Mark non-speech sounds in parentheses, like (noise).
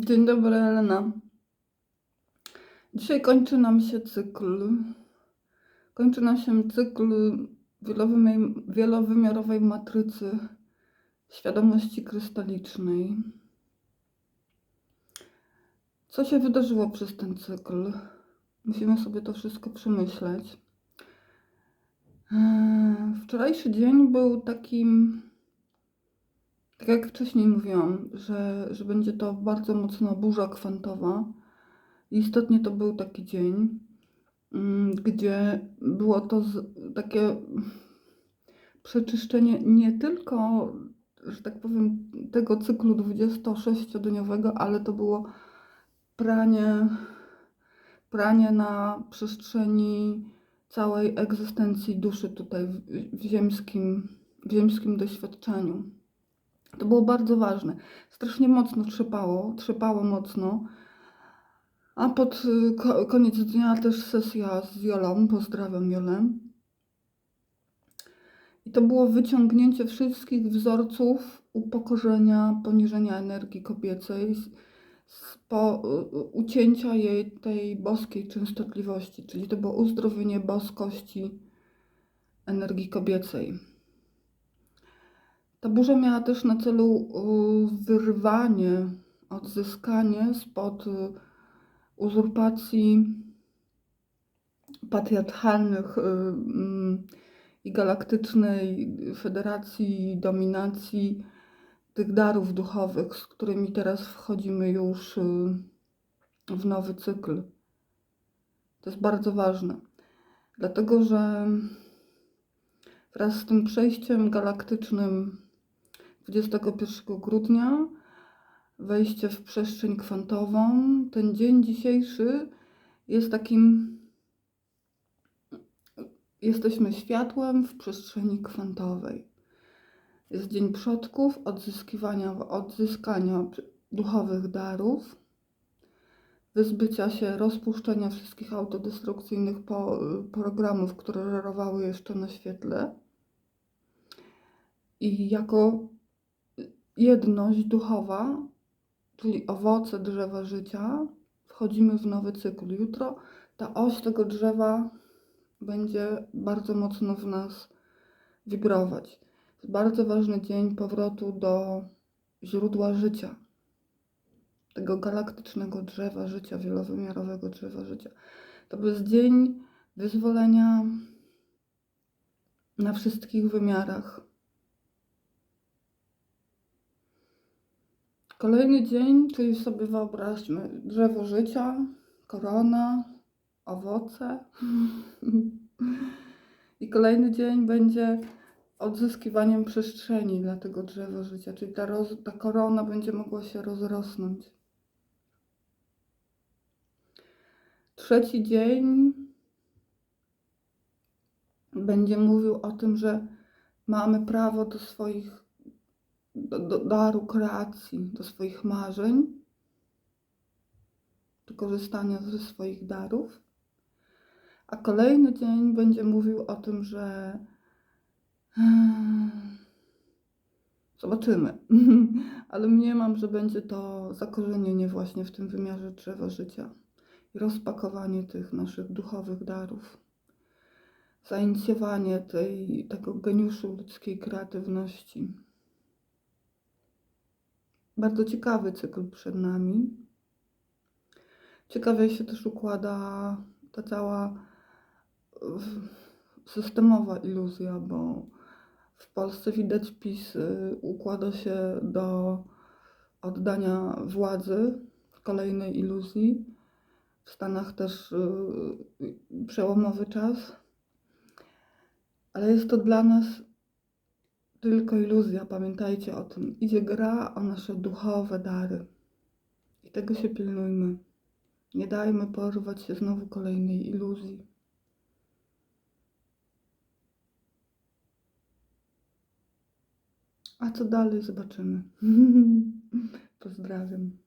Dzień dobry, Elena. Dzisiaj kończy nam się cykl. Kończy nam się cykl wielowymi- wielowymiarowej matrycy świadomości krystalicznej. Co się wydarzyło przez ten cykl? Musimy sobie to wszystko przemyśleć. Eee, Wczorajszy dzień był takim, tak jak wcześniej mówiłam, że, że będzie to bardzo mocna burza kwantowa. Istotnie to był taki dzień, mm, gdzie było to takie przeczyszczenie nie tylko, że tak powiem, tego cyklu 26-dniowego, ale to było pranie, pranie na przestrzeni całej egzystencji duszy tutaj w, w, ziemskim, w ziemskim doświadczeniu. To było bardzo ważne. Strasznie mocno trzepało, trzepało mocno. A pod y, ko- koniec dnia też sesja z Jolą. Pozdrawiam Jolę. I to było wyciągnięcie wszystkich wzorców upokorzenia, poniżenia energii kobiecej, z, z po, u- ucięcia jej tej boskiej częstotliwości, czyli to było uzdrowienie boskości energii kobiecej. Ta burza miała też na celu y, wyrwanie, odzyskanie spod y, uzurpacji patriarchalnych y, mm, i galaktycznej federacji dominacji tych darów duchowych, z którymi teraz wchodzimy już w nowy cykl. To jest bardzo ważne, dlatego że wraz z tym przejściem galaktycznym 21 grudnia, wejście w przestrzeń kwantową, ten dzień dzisiejszy jest takim. Jesteśmy światłem w przestrzeni kwantowej. Jest dzień przodków, odzyskiwania, odzyskania duchowych darów, wyzbycia się, rozpuszczenia wszystkich autodestrukcyjnych po, programów, które żerowały jeszcze na świetle. I jako jedność duchowa, czyli owoce drzewa życia, wchodzimy w nowy cykl. Jutro ta oś tego drzewa będzie bardzo mocno w nas wibrować. Jest bardzo ważny dzień powrotu do źródła życia, tego galaktycznego drzewa życia, wielowymiarowego drzewa życia. To jest dzień wyzwolenia na wszystkich wymiarach. Kolejny dzień, czyli sobie wyobraźmy drzewo życia, korona, owoce. I kolejny dzień będzie odzyskiwaniem przestrzeni dla tego drzewa życia, czyli ta, roz, ta korona będzie mogła się rozrosnąć. Trzeci dzień będzie mówił o tym, że mamy prawo do swoich do, do daru kreacji, do swoich marzeń, do korzystania ze swoich darów. A kolejny dzień będzie mówił o tym, że hmm, zobaczymy, (laughs) ale mniemam, że będzie to zakorzenienie właśnie w tym wymiarze drzewa życia i rozpakowanie tych naszych duchowych darów, zainicjowanie tej, tego geniuszu ludzkiej kreatywności. Bardzo ciekawy cykl przed nami. Ciekawie się też układa ta cała systemowa iluzja, bo w Polsce widać PiS układa się do oddania władzy kolejnej iluzji. W Stanach też y, przełomowy czas. Ale jest to dla nas tylko iluzja, pamiętajcie o tym. Idzie gra o nasze duchowe dary. I tego się pilnujmy. Nie dajmy porwać się znowu kolejnej iluzji. A co dalej zobaczymy. (laughs) Pozdrawiam.